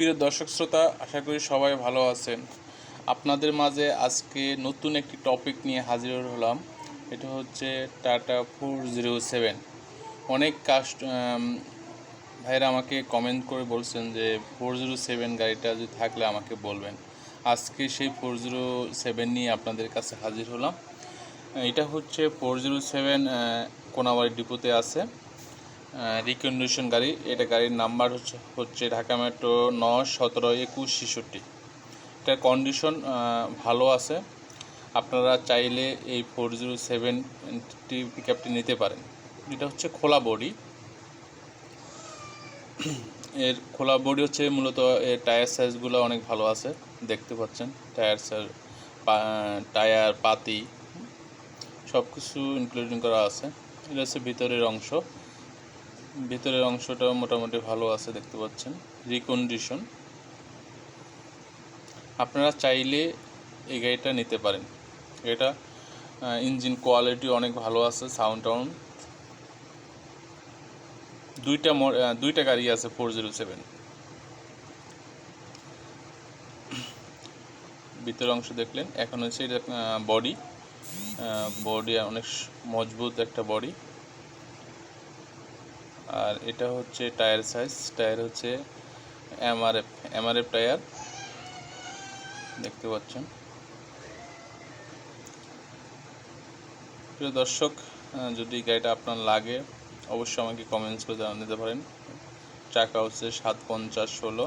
প্রিয় দর্শক শ্রোতা, আশা করি সবাই ভালো আছেন। আপনাদের মাঝে আজকে নতুন একটি টপিক নিয়ে হাজির হলাম। এটা হচ্ছে টাটা ফোর জিরো সেভেন অনেক কাস্ট ভাইরা আমাকে কমেন্ট করে বলছেন যে ফোর জিরো সেভেন গাড়িটা যদি থাকলে আমাকে বলবেন। আজকে সেই ফোর জিরো সেভেন নিয়ে আপনাদের কাছে হাজির হলাম। এটা হচ্ছে ফোর জিরো সেভেন কোনাবাড়ি ডিপোতে আছে। রিকন্ডিশন গাড়ি। এটা গাড়ির নাম্বার হচ্ছে ঢাকা মেট্রো ন সতেরো, একুশ, ছেষট্টি। এটার কন্ডিশন ভালো আছে। আপনারা চাইলে এই ফোর জিরো সেভেনটি পিক আপটি নিতে পারেন। এটা হচ্ছে খোলা বডি এর খোলা বডি হচ্ছে মূলত এর টায়ার সাইজগুলো অনেক ভালো আছে, দেখতে পাচ্ছেন। টায়ার সাইজ টায়ার পাতি সব কিছু ইনক্লুডিং করা আছে। এটা হচ্ছে ভিতরের অংশ। ভিতরের অংশটা মোটামুটি ভালো আছে, দেখতে পাচ্ছেন। রিকন্ডিশন আপনারা চাইলে এই গাড়িটা নিতে পারেন। এটা ইঞ্জিন কোয়ালিটি অনেক ভালো আছে সাউন্ড টাউন্ড দুইটা দুইটা গাড়ি আছে ফোর জিরো সেভেন ভিতরের অংশ দেখলেন, এখন হচ্ছে এটা বডি বডি অনেক মজবুত একটা বডি আর এটা হচ্ছে টায়ার সাইজ টায়ার হচ্ছে এমআরএফ এমআরএফ টায়ার দেখতে পাচ্ছেন। প্রিয় দর্শক যদি গাড়িটা আপনার লাগে, অবশ্যই আমাকে কমেন্টস করে জানিয়ে দিতে পারেন। চাকা হচ্ছে সাত পঞ্চাশ ষোলো।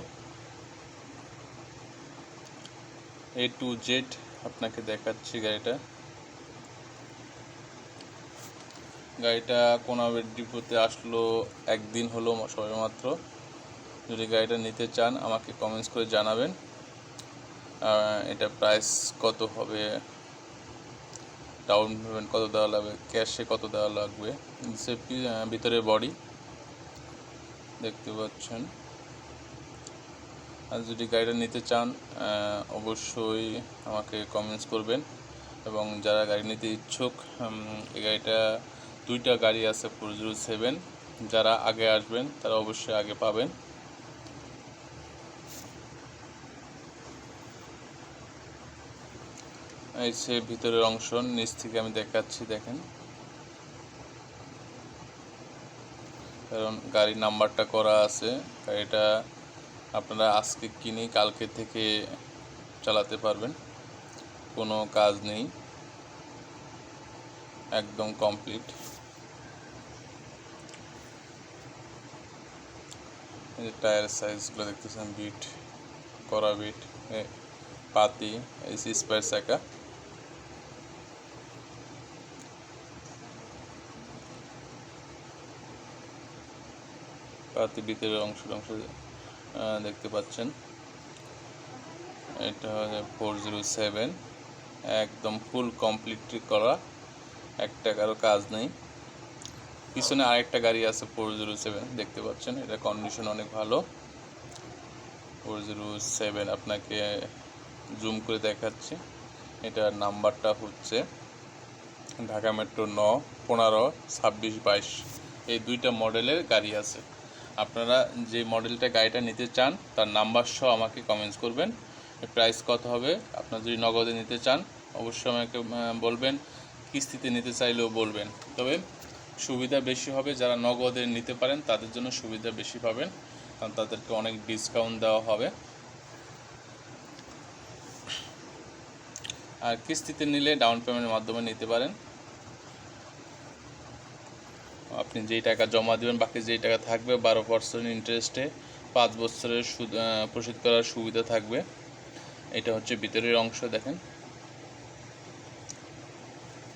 এ টু জেড আপনাকে দেখাচ্ছি গাড়িটা। গাড়িটা কোনাবের ডিপোতে আসলো, একদিন হলো সবেমাত্র। যদি গাড়িটা নিতে চান, আমাকে কমেন্টস করে জানাবেন। এটা প্রাইস কত হবে? ডাউন পেমেন্ট কত দেওয়া লাগবে? ক্যাশে কত দেওয়া লাগবে? সেফটি ভিতরে বডি দেখতে পাচ্ছেন। আর যদি গাড়িটা নিতে চান অবশ্যই আমাকে কমেন্টস করবেন। এবং যারা গাড়ি নিতে ইচ্ছুক এই গাড়িটা দুইটা গাড়ি আছে ফোর জিরো সেভেন যারা আগে আসবেন তারা অবশ্যই আগে পাবেন। এই সে ভিতরের অংশ, নিচ থেকে আমি দেখাচ্ছি, দেখেন। কারণ গাড়ির নাম্বারটা করা আছে, গাড়িটা আপনারা আজকে কিনে কালকে থেকে চালাতে পারবেন, কোনো কাজ নেই। একদম কমপ্লিট এই যে টায়ার সাইজগুলো দেখতেছেন বিট করা বিট পাতি, এই স্পার চাকা। পাতি ভিতরের অংশ অংশ দেখতে পাচ্ছেন। এটা হচ্ছে ফোর জিরো সেভেন একদম ফুল কমপ্লিট করা। একটা কারও কাজ নেই। পিছনে আরেকটা গাড়ি আছে ফোর জিরো সেভেন, দেখতে পাচ্ছেন? এটা কন্ডিশন অনেক ভালো। ফোর জিরো সেভেন আপনাকে জুম করে দেখাচ্ছি। এটার নাম্বারটা হচ্ছে ঢাকা মেট্রো ন, পনেরো, ছাব্বিশ, বাইশ। এই দুইটা মডেলের গাড়ি আছে। আপনারা যে মডেলটা গাড়িটা নিতে চান, তার নাম্বার সহ আমাকে কমেন্টস করবেন। প্রাইস কত হবে? আপনার যদি নগদে নিতে চান, অবশ্যই আমাকে বলবেন। কিস্তিতে নিতে চাইলেও বলবেন। তবে সুবিধা বেশি হবে যারা নগদে নিতে পারেন, তাদের জন্য সুবিধা বেশি পাবেন, কারণ তাদেরকে অনেক ডিসকাউন্ট দেওয়া হবে। আর কিস্তিতে নিলে ডাউন পেমেন্টের মাধ্যমে নিতে পারেন। আপনি যেই টাকা জমা দেবেন, বাকি যেই টাকা থাকবে, বারো পার্সেন্ট ইন্টারেস্টে পাঁচ বছরের সুদ পরিশোধ করার সুবিধা থাকবে। এটা হচ্ছে ভিতরের অংশ, দেখেন।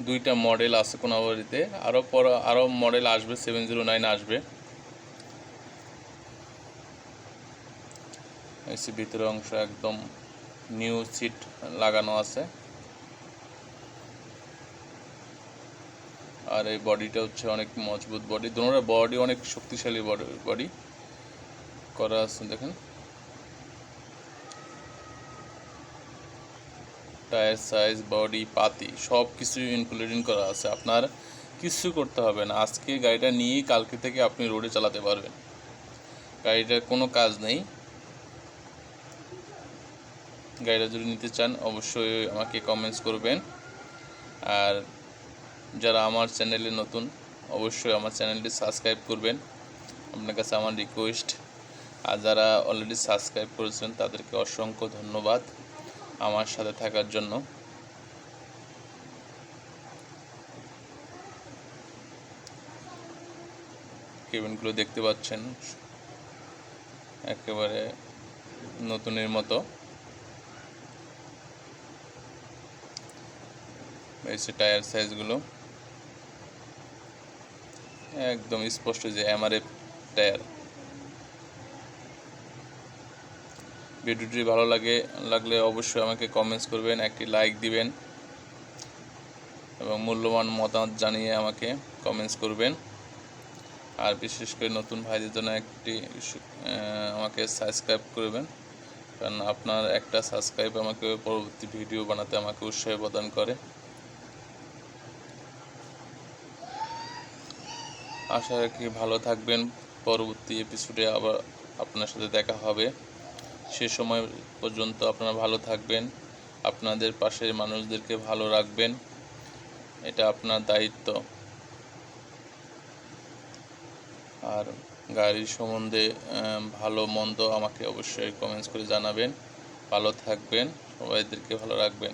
দুইটা মডেল আছে কোনাবাড়িতে। আরও পর আরও মডেল আসবে সেভেন জিরো নাইন আসবে। এসি ভিতরের অংশ একদম নিউ সিট লাগানো আছে। আর এই বডিটা হচ্ছে অনেক মজবুত বডি দুটোর বডি অনেক শক্তিশালী বডি করা আছে, দেখেন। টায়ার সাইজ বডি পাতি, সব কিছু ইনক্লুডিং করা আছে। আপনার কিছু করতে হবে না। আজকে গাড়িটা নিয়েই কালকে থেকে আপনি রোডে চালাতে পারবেন। গাড়িটার কোনো কাজ নেই। গাড়িটা যদি নিতে চান, অবশ্যই আমাকে কমেন্টস করবেন। আর যারা আমার চ্যানেলে নতুন, অবশ্যই আমার চ্যানেলটি সাবস্ক্রাইব করবেন। আপনার কাছে আমার রিকোয়েস্ট আর যারা অলরেডি সাবস্ক্রাইব করেছেন, তাদেরকে অসংখ্য ধন্যবাদ। আমার সাথে থাকার জন্য। কেবিনগুলো দেখতে পাচ্ছেন। একেবারে নতুনের মতো। যে টায়ার সাইজগুলো। একদম স্পষ্ট যে এমআরএফ টায়ার। ভিডিওটি ভালো লাগে, লাগলে অবশ্যই আমাকে কমেন্টস করবেন, একটি লাইক দিবেন এবং মূল্যবান মতামত জানিয়ে আমাকে কমেন্টস করবেন। আর বিশেষ করে নতুন ভাইদের জন্য একটি আমাকে সাবস্ক্রাইব করবেন, কারণ আপনার একটা সাবস্ক্রাইব আমাকে পরবর্তী ভিডিও বানাতে আমাকে উৎসাহ প্রদান করে। আশা রাখি ভালো থাকবেন, পরবর্তী এপিসোডে আবার আপনার সাথে দেখা হবে। সে সময় পর্যন্ত আপনারা ভালো থাকবেন, আপনাদের পাশের মানুষদেরকে ভালো রাখবেন, এটা আপনার দায়িত্ব। আর গাড়ির সম্বন্ধে ভালো, মন্দ আমাকে অবশ্যই কমেন্টস করে জানাবেন। ভালো থাকবেন, সবাইদেরকে ভালো রাখবেন।